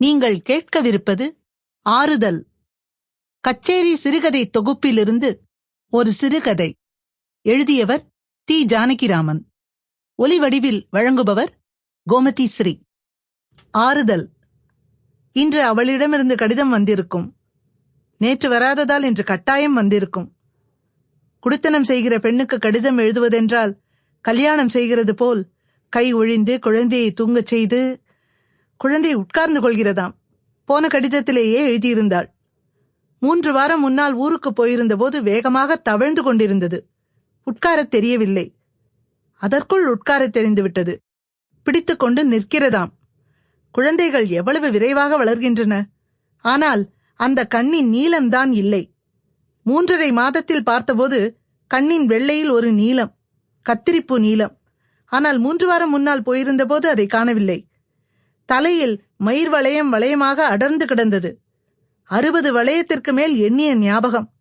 நீங்கள் கேட்கவிருப்பது ஆறுதல். கச்சேரி சிறுகதை தொகுப்பிலிருந்து ஒரு சிறுகதை. எழுதியவர் டி. ஜானகிராமன். ஒலிவடிவில் வழங்குபவர் கோமதி ஸ்ரீ. ஆறுதல். இன்று அவளிடமிருந்து கடிதம் வந்திருக்கும். நேற்று வராததால் இன்று கட்டாயம் வந்திருக்கும். குடித்தனம் செய்கிற பெண்ணுக்கு கடிதம் எழுதுவதென்றால் கல்யாணம் செய்கிறது போல் கை ஒழிந்து குழந்தையை தூங்கச் செய்து குழந்தை உட்கார்ந்து கொள்கிறதாம். போன கடிதத்திலேயே எழுதியிருந்தாள். மூன்று வாரம் முன்னால் ஊருக்கு போயிருந்தபோது வேகமாக தவழ்ந்து கொண்டிருந்தது. உட்காரத் தெரியவில்லை. அதற்குள் உட்காரத் தெரிந்துவிட்டது. பிடித்துக்கொண்டு நிற்கிறதாம். குழந்தைகள் எவ்வளவு விரைவாக வளர்கின்றன. ஆனால் அந்த கண்ணின் நீளம்தான் இல்லை. மூன்றரை மாதத்தில் பார்த்தபோது கண்ணின் வெள்ளையில் ஒரு நீளம் கத்திரிப்பு நீளம். ஆனால் மூன்று வாரம் முன்னால் போயிருந்தபோது அதை காணவில்லை. தலையில் மயிர் வளையம் வளையமாக அடர்ந்து கிடந்தது. அறுபது வளையத்திற்கு மேல் எண்ணிய ஞாபகம்.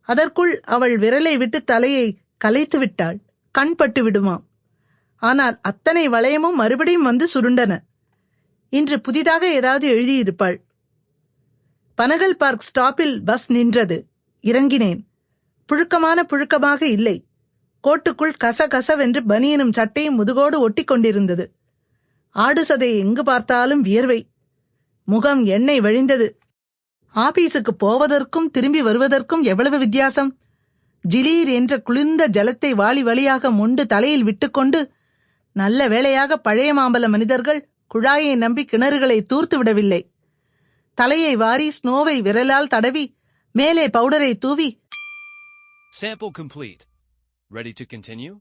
அதற்குள் அவள் விரலை விட்டு தலையை கலைத்து விட்டாள். கண் பட்டு விடுமாம். ஆனால் அத்தனை வளையமும் மறுபடியும் வந்து சுருண்டன. இன்று புதிதாக ஏதாவது எழுதியிருப்பாள். பனகல் பார்க் ஸ்டாப்பில் பஸ் நின்றது. இறங்கினேன். புழுக்கமான புழுக்கமாக இல்லை. கோட்டுக்குள் கச கசவென்று பனியனும் சட்டையும் முதுகோடு ஒட்டி கொண்டிருந்தது ஆடு சதை எங்கு பார்த்தாலும் வியர்வை முகம் எண்ணெய் வழிந்தது ஆபீஸுக்கு போவதற்கும் திரும்பி வருவதற்கும் எவ்வளவு வித்தியாசம் ஜிலீர் என்ற குளிர்ந்த ஜலத்தை வாளி வழியாக மொண்டு தலையில் விட்டுக்கொண்டு நல்ல வேளையாக பழைய மாம்பல மனிதர்கள் குழாயை நம்பி கிணறுகளை தூர்த்து விடவில்லை தலையை வாரி ஸ்னோவை விரலால் தடவி மேலே பவுடரை தூவி Sample complete. Ready to continue?